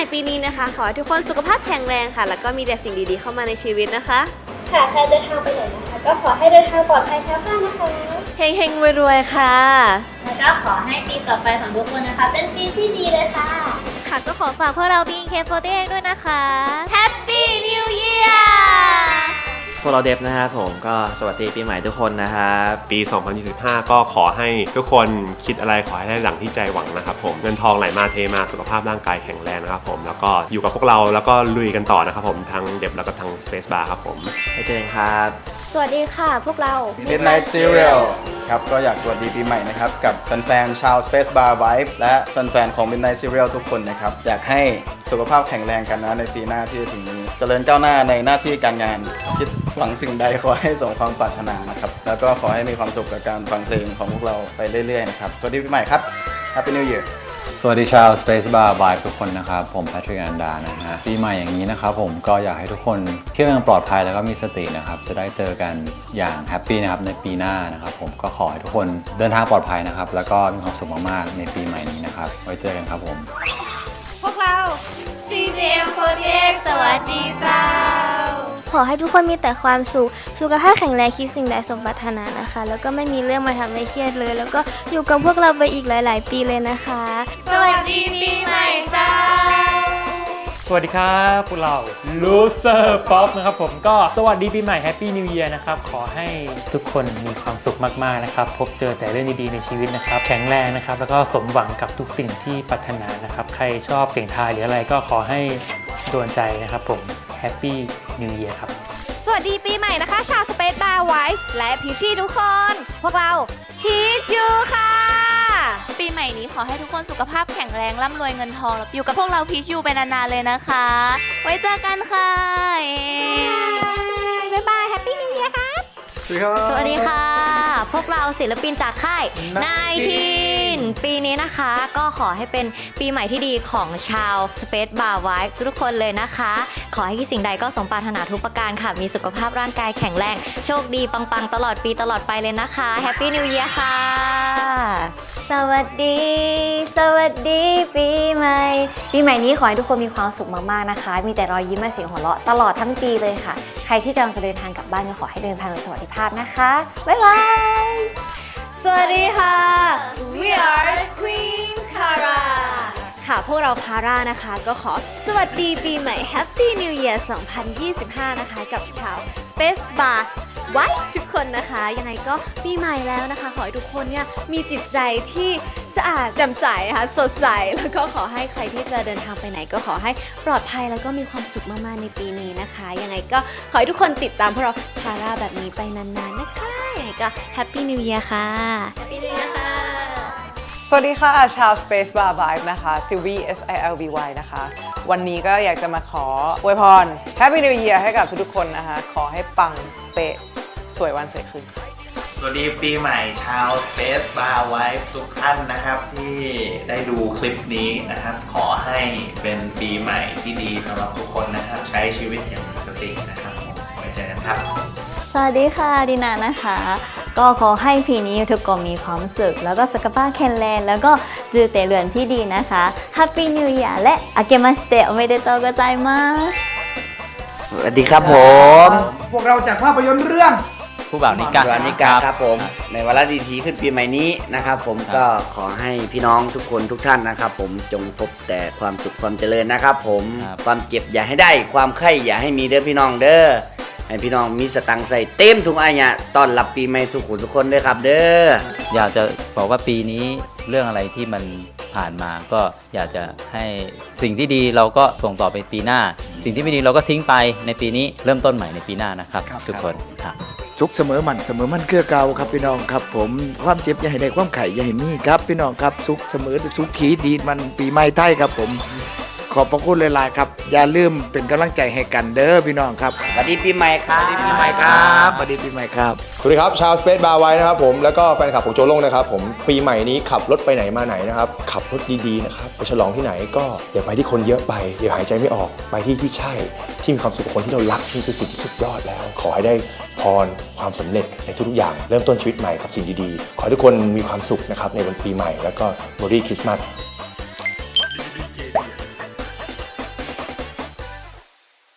ม่ปีนี้นะคะ ขอให้ทุกคนสุขภาพแข็งแรงค่ะ แล้วก็มีแต่สิ่งดีๆเข้ามาในชีวิตนะคะ ค่ะใครเดินทางไปไหนนะคะ ก็ขอให้เดินทางปลอดภัยแคล้วคลาดนะคะเฮงๆรวยๆค่ะ แล้วก็ขอให้ปีต่อไปของทุกคนนะคะ เป็นปีที่ดีเลยค่ะ ค่ะก็ขอฝากพวกเรา BNK48 ด้วยนะคะ Happy New Year พวกเราเดฟนะครับผมก็สวัสดีปีใหม่ทุกคนนะครับปี 2025 ก็ขอให้ทุกคนคิดอะไรขอให้ได้ดังที่ใจหวังนะครับผมเงินทองไหลมาเทมาสุขภาพร่างกายแข็งแรงนะครับผมแล้วก็อยู่กับพวกเราแล้วก็ลุยกันต่อนะครับผมทั้งเด็บแล้วก็ทั้ง Space Bar ครับผมไปเจอกันครับ สวัสดีค่ะพวกเรา Midnight Serial ครับก็อยากสวัสดีปีใหม่นะครับกับแฟนๆชาว Space Bar Vibe และแฟนๆของ Midnight Serial ทุกคนนะครับ อยากให้สุขภาพแข็งแรงกันนะในปีหน้าที่จะถึงนี้เจริญก้าวหน้าในหน้าที่การงาน คิดหวังสิ่งใดขอให้สมความปรารถนานะครับ แล้วก็ขอให้มีความสุขกับการฟังเพลงของพวกเราไปเรื่อยๆนะครับสวัสดีปีใหม่ครับ Happy New Year สวัสดีชาว Space Bar Vibe ทุกคนนะครับ ผมแพทริกอันดานะฮะปีใหม่อย่างนี้นะครับผมก็อยากให้ทุกคนเที่ยวอย่างปลอดภัยแล้วก็มีสตินะครับ จะได้เจอกันอย่างแฮปปี้นะครับในปีหน้านะครับผมก็ขอให้ทุกคนเดินทางปลอดภัยนะครับ แล้วก็มีความสุขมากๆ ในปีใหม่นี้นะครับ ไว้เจอกันครับผม พวกเรา CGM48 สวัสดีจ้า ขอให้ทุกคนมีแต่ความสุข สุขภาพแข็งแรงคิดสิ่งใดสมปรารถนานะคะ แล้วก็ไม่มีเรื่องมาทำให้เครียดเลย แล้วก็อยู่กับพวกเราไปอีกหลาย ๆ ปีเลยนะคะ สวัสดีปีใหม่จ้าสวัสดีครับพวกเรา Loser Pop นะครับผมก็สวัสดีปีใหม่ Happy New Year นะครับ ขอให้ทุกคนมีความสุขมากๆนะครับ พบเจอแต่เรื่องดีๆในชีวิตนะครับ แข็งแรงนะครับ แล้วก็สมหวังกับทุกสิ่งที่ปรารถนานะครับ ใครชอบเสียงทายหรืออะไรก็ขอให้โดนใจนะครับผม Happy New Year ครับสวัสดีปีใหม่นะคะ ชาวสเปซบาร์ไวฟ์และพิชชี่ทุกคน พวกเราพีชยูค่ะ ปีใหม่นี้ขอให้ทุกคนสุขภาพแข็งแรงร่ำรวยเงินทอง อยู่กับพวกเราพีชยูไปนานๆเลยนะคะ ไว้เจอกันค่ะ สวัสดีค่ะ พวกเราศิลปินจากค่ายนายทีนปีนี้นะคะก็ขอให้เป็นปีใหม่ที่ดีของชาว Space Bar Vibe ทุกคนเลยนะคะ ขอให้คิดสิ่งใดก็สมปรารถนาทุกประการค่ะ มีสุขภาพร่างกายแข็งแรง โชคดีปังๆ ตลอดปีตลอดไปเลยนะคะ Happy New Year ค่ะ สวัสดี สวัสดีปีใหม่ ปีใหม่นี้ขอให้ทุกคนมีความสุขมากๆนะคะ มีแต่รอยยิ้มและเสียงหัวเราะตลอดทั้งปีเลยค่ะ ใครที่กำลังจะเดินทางกลับบ้านก็ขอให้เดินทางโดยสวัสดิภาพนะคะ บ๊ายบาย สวัสดีค่ะ We are Queen Kara ค่ะ พวกเราคาร่านะคะ ก็ขอสวัสดีปีใหม่ Happy New Year 2025 นะคะ กับชาว Space Bar ไว้ทุกคนนะคะ ยังไงก็ปีใหม่แล้วนะคะ ขอให้ทุกคนเนี่ยมีจิตใจที่สะอาดแจ่มใสนะคะสดใส แล้วก็ขอให้ใครที่จะเดินทางไปไหนก็ขอให้ปลอดภัยแล้วก็มีความสุขมากๆในปีนี้นะคะ ยังไงก็ขอให้ทุกคนติดตามพวกเราคาร่าแบบนี้ไปนานๆนะคะยังไงก็ Happy New Year ค่ะ Happy New Year ค่ะ สวัสดีค่ะ ชาว Space Bar Vibe นะคะ s y l v i S I L V Y นะคะ วันนี้ก็อยากจะมาขออวยพร Happy New Year ให้กับทุกๆคนนะคะ ขอให้ปังเป๊ะ สวยวันสวยคืนสวัสดีปีใหม่ชาว Space Bar Wife ทุกท่านนะครับ ที่ได้ดูคลิปนี้นะครับ ขอให้เป็นปีใหม่ที่ดีสำหรับทุกคนนะครับ ใช้ชีวิตอย่างมีสตินะครับไว้เจอกันครับ สวัสดีค่ะดินานะคะ ก็ขอให้ปีนี้ทุกคนมีความสุข แล้วก็สุขภาแคนแลนแล้วก็จือเตเรือนที่ดีนะคะ Happy New Year และอาเกมาสเตโอเมเดโตะกใจมาสวัสดีครับผม พวกเราจากภาพยนตร์เรื่อง ผู้บ่าวนิกาวานิกาครับผม ในวาระดีทีขึ้นปีใหม่นี้นะครับ ผมก็ขอให้พี่น้องทุกคนทุกท่านนะครับ ผมจงพบแต่ความสุขความเจริญนะครับ ผมความเจ็บอย่าให้ได้ ความไข้อย่าให้มีเด้อพี่น้องเด้อให้พี่น้องมีสตังค์ใส่เต็มถุงอายะต้อนรับปีใหม่สุขุทุกคนด้วยครับ เด้ออยากจะบอกว่าปีนี้เรื่องอะไรที่มันผ่านมาก็อยากจะให้สิ่งที่ดีเราก็ส่งต่อไปปีหน้า สิ่งที่ไม่ดีเราก็ทิ้งไปในปีนี้เริ่มต้นใหม่ในปีหน้านะครับ ทุกคนครับ สุขเสมอมันเสมอมันเกื้อเก่าครับพี่น้องครับ ผมความเจ็บอย่าให้ได้ความไข่อย่าให้มีครับพี่น้องครับสุขเสมอสุขขีดีมันปีใหม่ไทยครับผมขอบพระคุณหลายๆครับ อย่าลืมเป็นกำลังใจให้กันเด้อพี่น้องครับสวัสดีปีใหม่ครับสวัสดีปีใหม่ครับสวัสดีปีใหม่ครับ สวัสดีครับชาว Space Bar ไว้นะครับผมแล้วก็แฟนคลับของโจโล่งนะครับผมปีใหม่นี้ขับรถไปไหนมาไหนนะครับ ขับรถดีๆนะครับไปฉลองที่ไหนก็อย่าไปที่คนเยอะไปเดี๋ยวหายใจไม่ออกไปที่ที่ใช่ ที่มีความสุขกับคนที่เรารักนี่คือสิ่งที่สุดยอดแล้ว ขอให้ได้ พร ความสำเร็จในทุกๆอย่าง เริ่มต้นชีวิตใหม่กับสิ่งดีๆ ขอให้ทุกคนมีความสุขนะครับในวันปีใหม่ แล้วก็บริคริสต์มาส